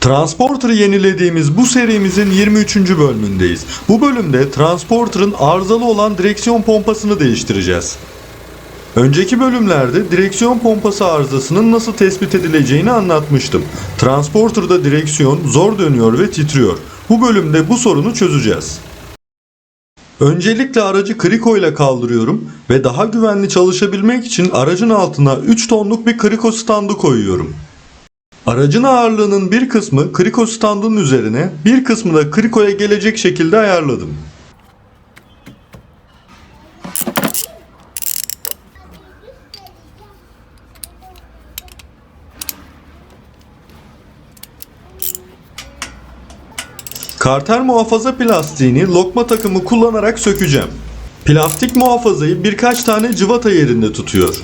Transporter'ı yenilediğimiz bu serimizin 23. bölümündeyiz. Bu bölümde Transporter'ın arızalı olan direksiyon pompasını değiştireceğiz. Önceki bölümlerde direksiyon pompası arızasının nasıl tespit edileceğini anlatmıştım. Transporter'da direksiyon zor dönüyor ve titriyor. Bu bölümde bu sorunu çözeceğiz. Öncelikle aracı kriko ile kaldırıyorum ve daha güvenli çalışabilmek için aracın altına 3 tonluk bir kriko standı koyuyorum. Aracın ağırlığının bir kısmı kriko standının üzerine, bir kısmı da krikoya gelecek şekilde ayarladım. Karter muhafaza plastiğini lokma takımı kullanarak sökeceğim. Plastik muhafazayı birkaç tane cıvata yerinde tutuyor.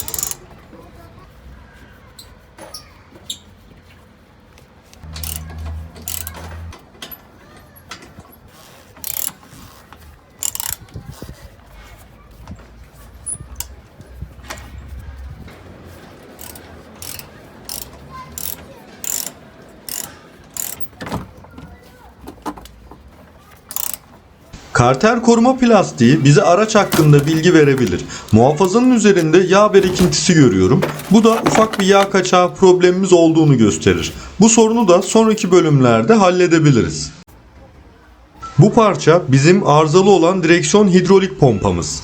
Karter koruma plastiği bize araç hakkında bilgi verebilir. Muhafazanın üzerinde yağ birikintisi görüyorum. Bu da ufak bir yağ kaçağı problemimiz olduğunu gösterir. Bu sorunu da sonraki bölümlerde halledebiliriz. Bu parça bizim arızalı olan direksiyon hidrolik pompamız.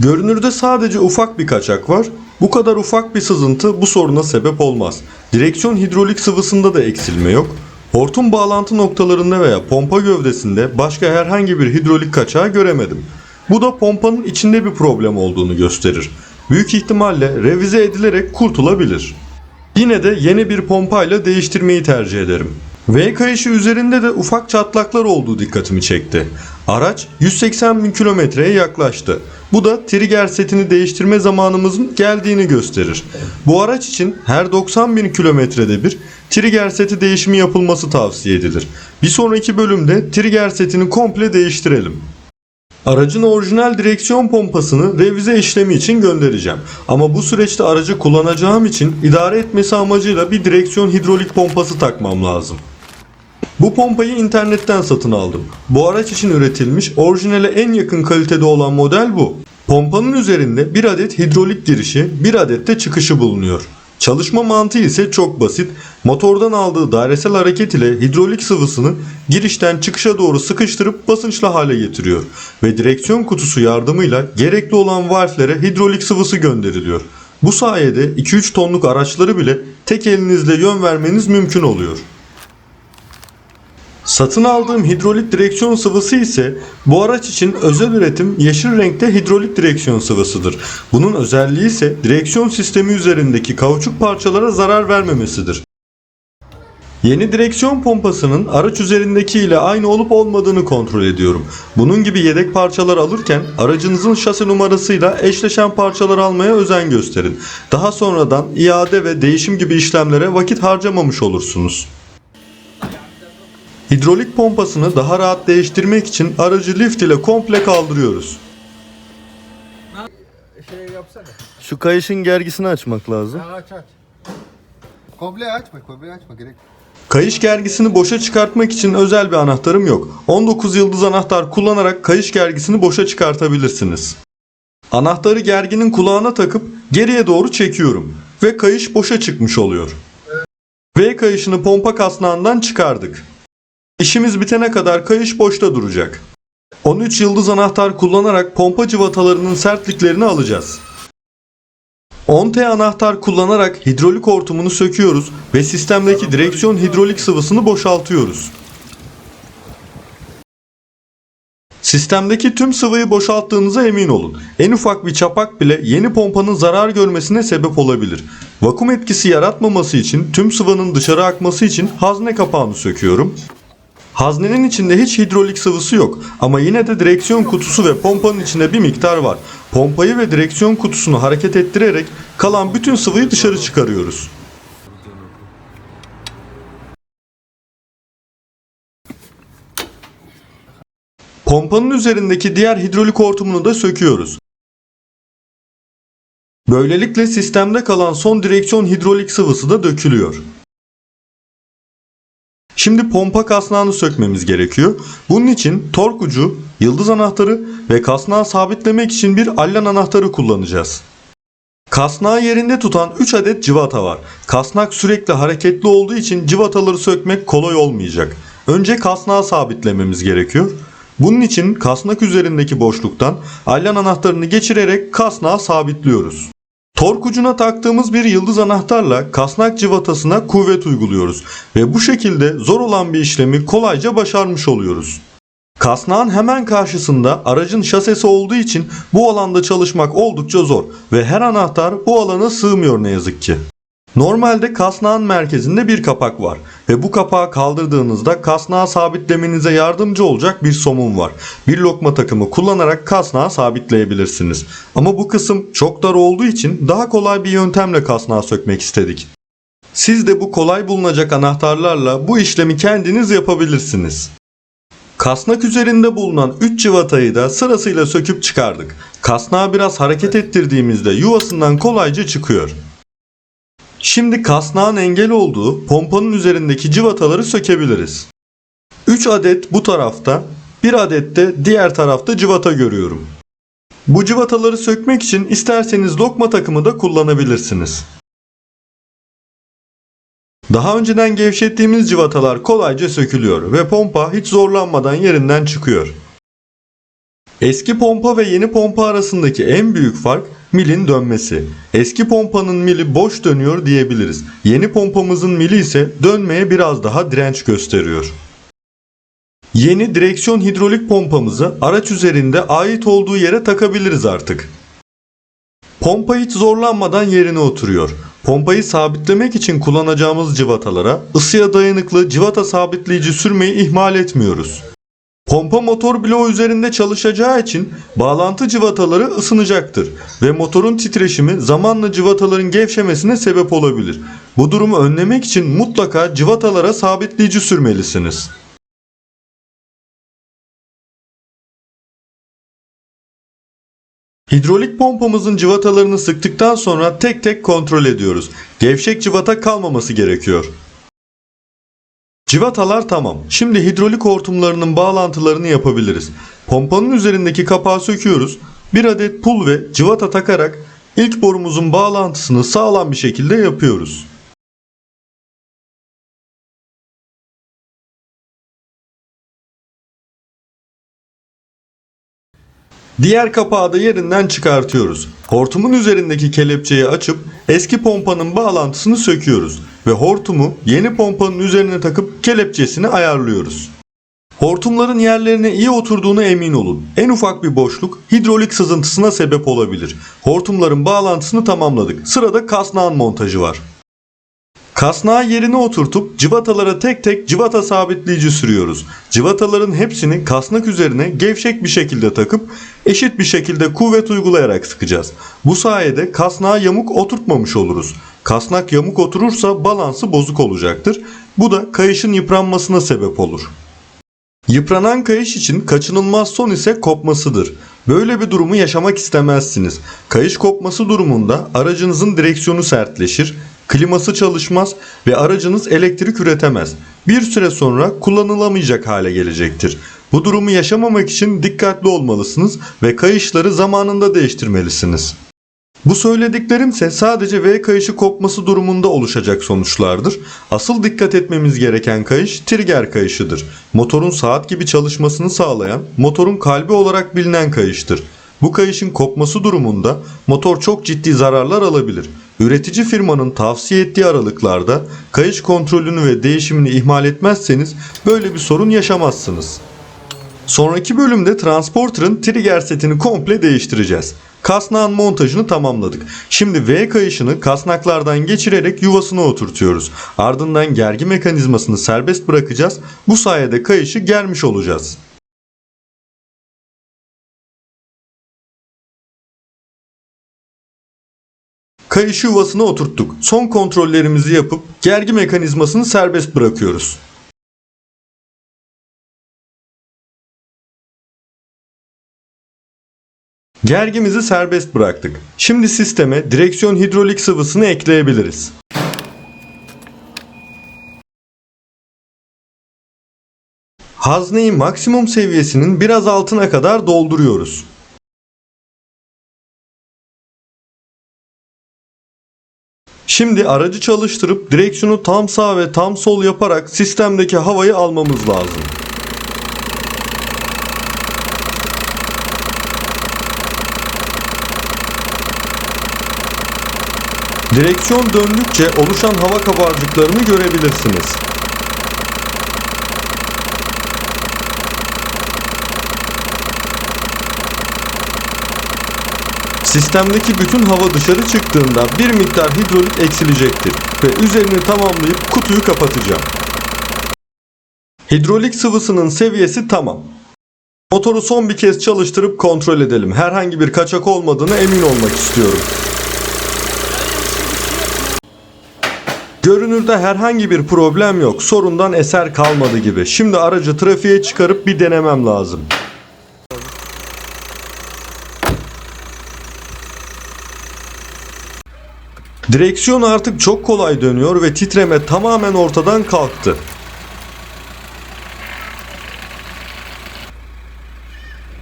Görünürde sadece ufak bir kaçak var. Bu kadar ufak bir sızıntı bu soruna sebep olmaz. Direksiyon hidrolik sıvısında da eksilme yok. Hortum bağlantı noktalarında veya pompa gövdesinde başka herhangi bir hidrolik kaçağı göremedim. Bu da pompanın içinde bir problem olduğunu gösterir. Büyük ihtimalle revize edilerek kurtulabilir. Yine de yeni bir pompayla değiştirmeyi tercih ederim. V kayışı üzerinde de ufak çatlaklar olduğu dikkatimi çekti. Araç 180 bin kilometreye yaklaştı. Bu da trigger setini değiştirme zamanımızın geldiğini gösterir. Bu araç için her 90 bin kilometrede bir trigger seti değişimi yapılması tavsiye edilir. Bir sonraki bölümde trigger setini komple değiştirelim. Aracın orijinal direksiyon pompasını revize işlemi için göndereceğim. Ama bu süreçte aracı kullanacağım için idare etmesi amacıyla bir direksiyon hidrolik pompası takmam lazım. Bu pompayı internetten satın aldım. Bu araç için üretilmiş orijinale en yakın kalitede olan model bu. Pompanın üzerinde bir adet hidrolik girişi, bir adet de çıkışı bulunuyor. Çalışma mantığı ise çok basit. Motordan aldığı dairesel hareket ile hidrolik sıvısını girişten çıkışa doğru sıkıştırıp basınçlı hale getiriyor ve direksiyon kutusu yardımıyla gerekli olan valflere hidrolik sıvısı gönderiliyor. Bu sayede 2-3 tonluk araçları bile tek elinizle yön vermeniz mümkün oluyor. Satın aldığım hidrolik direksiyon sıvısı ise bu araç için özel üretim yeşil renkte hidrolik direksiyon sıvısıdır. Bunun özelliği ise direksiyon sistemi üzerindeki kauçuk parçalara zarar vermemesidir. Yeni direksiyon pompasının araç üzerindeki ile aynı olup olmadığını kontrol ediyorum. Bunun gibi yedek parçalar alırken aracınızın şasi numarasıyla eşleşen parçalar almaya özen gösterin. Daha sonradan iade ve değişim gibi işlemlere vakit harcamamış olursunuz. Hidrolik pompasını daha rahat değiştirmek için aracı lift ile komple kaldırıyoruz. Şey yapsana. Şu kayışın gergisini açmak lazım. Ha, aç aç. Komple açma, komple açma gerek. Kayış gergisini boşa çıkartmak için özel bir anahtarım yok. 19 yıldız anahtar kullanarak kayış gergisini boşa çıkartabilirsiniz. Anahtarı gerginin kulağına takıp geriye doğru çekiyorum ve kayış boşa çıkmış oluyor. V kayışını pompa kasnağından çıkardık. İşimiz bitene kadar kayış boşta duracak. 13 yıldız anahtar kullanarak pompa cıvatalarının sertliklerini alacağız. 10T anahtar kullanarak hidrolik hortumunu söküyoruz ve sistemdeki direksiyon hidrolik sıvısını boşaltıyoruz. Sistemdeki tüm sıvıyı boşalttığınıza emin olun. En ufak bir çapak bile yeni pompanın zarar görmesine sebep olabilir. Vakum etkisi yaratmaması için tüm sıvının dışarı akması için hazne kapağını söküyorum. Haznenin içinde hiç hidrolik sıvısı yok ama yine de direksiyon kutusu ve pompanın içinde bir miktar var. Pompayı ve direksiyon kutusunu hareket ettirerek kalan bütün sıvıyı dışarı çıkarıyoruz. Pompanın üzerindeki diğer hidrolik hortumunu da söküyoruz. Böylelikle sistemde kalan son direksiyon hidrolik sıvısı da dökülüyor. Şimdi pompa kasnağını sökmemiz gerekiyor. Bunun için tork ucu, yıldız anahtarı ve kasnağı sabitlemek için bir allan anahtarı kullanacağız. Kasnağı yerinde tutan 3 adet civata var. Kasnak sürekli hareketli olduğu için civataları sökmek kolay olmayacak. Önce kasnağı sabitlememiz gerekiyor. Bunun için kasnak üzerindeki boşluktan allan anahtarını geçirerek kasnağı sabitliyoruz. Tork ucuna taktığımız bir yıldız anahtarla kasnak civatasına kuvvet uyguluyoruz ve bu şekilde zor olan bir işlemi kolayca başarmış oluyoruz. Kasnağın hemen karşısında aracın şasesi olduğu için bu alanda çalışmak oldukça zor ve her anahtar bu alana sığmıyor ne yazık ki. Normalde kasnağın merkezinde bir kapak var ve bu kapağı kaldırdığınızda kasnağı sabitlemenize yardımcı olacak bir somun var. Bir lokma takımı kullanarak kasnağı sabitleyebilirsiniz. Ama bu kısım çok dar olduğu için daha kolay bir yöntemle kasnağı sökmek istedik. Siz de bu kolay bulunacak anahtarlarla bu işlemi kendiniz yapabilirsiniz. Kasnak üzerinde bulunan 3 civatayı da sırasıyla söküp çıkardık. Kasnağı biraz hareket ettirdiğimizde yuvasından kolayca çıkıyor. Şimdi kasnağın engel olduğu pompanın üzerindeki civataları sökebiliriz. 3 adet bu tarafta, 1 adet de diğer tarafta civata görüyorum. Bu civataları sökmek için isterseniz lokma takımı da kullanabilirsiniz. Daha önceden gevşettiğimiz civatalar kolayca sökülüyor ve pompa hiç zorlanmadan yerinden çıkıyor. Eski pompa ve yeni pompa arasındaki en büyük fark milin dönmesi. Eski pompanın mili boş dönüyor diyebiliriz. Yeni pompamızın mili ise dönmeye biraz daha direnç gösteriyor. Yeni direksiyon hidrolik pompamızı araç üzerinde ait olduğu yere takabiliriz artık. Pompa hiç zorlanmadan yerine oturuyor. Pompayı sabitlemek için kullanacağımız civatalara ısıya dayanıklı civata sabitleyici sürmeyi ihmal etmiyoruz. Pompa motor bloğu üzerinde çalışacağı için bağlantı civataları ısınacaktır ve motorun titreşimi zamanla civataların gevşemesine sebep olabilir. Bu durumu önlemek için mutlaka civatalara sabitleyici sürmelisiniz. Hidrolik pompamızın civatalarını sıktıktan sonra tek tek kontrol ediyoruz. Gevşek civata kalmaması gerekiyor. Civatalar tamam. Şimdi hidrolik hortumlarının bağlantılarını yapabiliriz. Pompanın üzerindeki kapağı söküyoruz. Bir adet pul ve civata takarak ilk borumuzun bağlantısını sağlam bir şekilde yapıyoruz. Diğer kapağı da yerinden çıkartıyoruz. Hortumun üzerindeki kelepçeyi açıp eski pompanın bağlantısını söküyoruz ve hortumu yeni pompanın üzerine takıp kelepçesini ayarlıyoruz. Hortumların yerlerine iyi oturduğuna emin olun. En ufak bir boşluk hidrolik sızıntısına sebep olabilir. Hortumların bağlantısını tamamladık. Sırada kasnağın montajı var. Kasnağı yerine oturtup civatalara tek tek civata sabitleyici sürüyoruz. Civataların hepsini kasnak üzerine gevşek bir şekilde takıp eşit bir şekilde kuvvet uygulayarak sıkacağız. Bu sayede kasnağı yamuk oturtmamış oluruz. Kasnak yamuk oturursa balansı bozuk olacaktır. Bu da kayışın yıpranmasına sebep olur. Yıpranan kayış için kaçınılmaz son ise kopmasıdır. Böyle bir durumu yaşamak istemezsiniz. Kayış kopması durumunda aracınızın direksiyonu sertleşir, kliması çalışmaz ve aracınız elektrik üretemez. Bir süre sonra kullanılamayacak hale gelecektir. Bu durumu yaşamamak için dikkatli olmalısınız ve kayışları zamanında değiştirmelisiniz. Bu söylediklerimse sadece V kayışı kopması durumunda oluşacak sonuçlardır. Asıl dikkat etmemiz gereken kayış trigger kayışıdır. Motorun saat gibi çalışmasını sağlayan, motorun kalbi olarak bilinen kayıştır. Bu kayışın kopması durumunda motor çok ciddi zararlar alabilir. Üretici firmanın tavsiye ettiği aralıklarda kayış kontrolünü ve değişimini ihmal etmezseniz böyle bir sorun yaşamazsınız. Sonraki bölümde Transporter'ın trigger setini komple değiştireceğiz. Kasnağın montajını tamamladık. Şimdi V kayışını kasnaklardan geçirerek yuvasına oturtuyoruz. Ardından gergi mekanizmasını serbest bırakacağız. Bu sayede kayışı germiş olacağız. Kayışı yuvasına oturttuk. Son kontrollerimizi yapıp gergi mekanizmasını serbest bırakıyoruz. Gergimizi serbest bıraktık. Şimdi sisteme direksiyon hidrolik sıvısını ekleyebiliriz. Hazneyi maksimum seviyesinin biraz altına kadar dolduruyoruz. Şimdi aracı çalıştırıp direksiyonu tam sağ ve tam sol yaparak sistemdeki havayı almamız lazım. Direksiyon döndükçe oluşan hava kabarcıklarını görebilirsiniz. Sistemdeki bütün hava dışarı çıktığında bir miktar hidrolik eksilecektir ve üzerini tamamlayıp kutuyu kapatacağım. Hidrolik sıvısının seviyesi tamam. Motoru son bir kez çalıştırıp kontrol edelim. Herhangi bir kaçak olmadığını emin olmak istiyorum. Görünürde herhangi bir problem yok. Sorundan eser kalmadı gibi. Şimdi aracı trafiğe çıkarıp bir denemem lazım. Direksiyon artık çok kolay dönüyor ve titreme tamamen ortadan kalktı.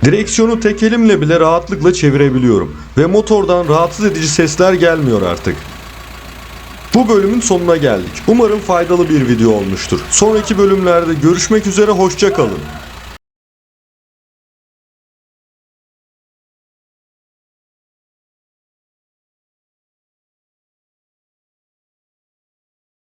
Direksiyonu tek elimle bile rahatlıkla çevirebiliyorum ve motordan rahatsız edici sesler gelmiyor artık. Bu bölümün sonuna geldik. Umarım faydalı bir video olmuştur. Sonraki bölümlerde görüşmek üzere hoşça kalın.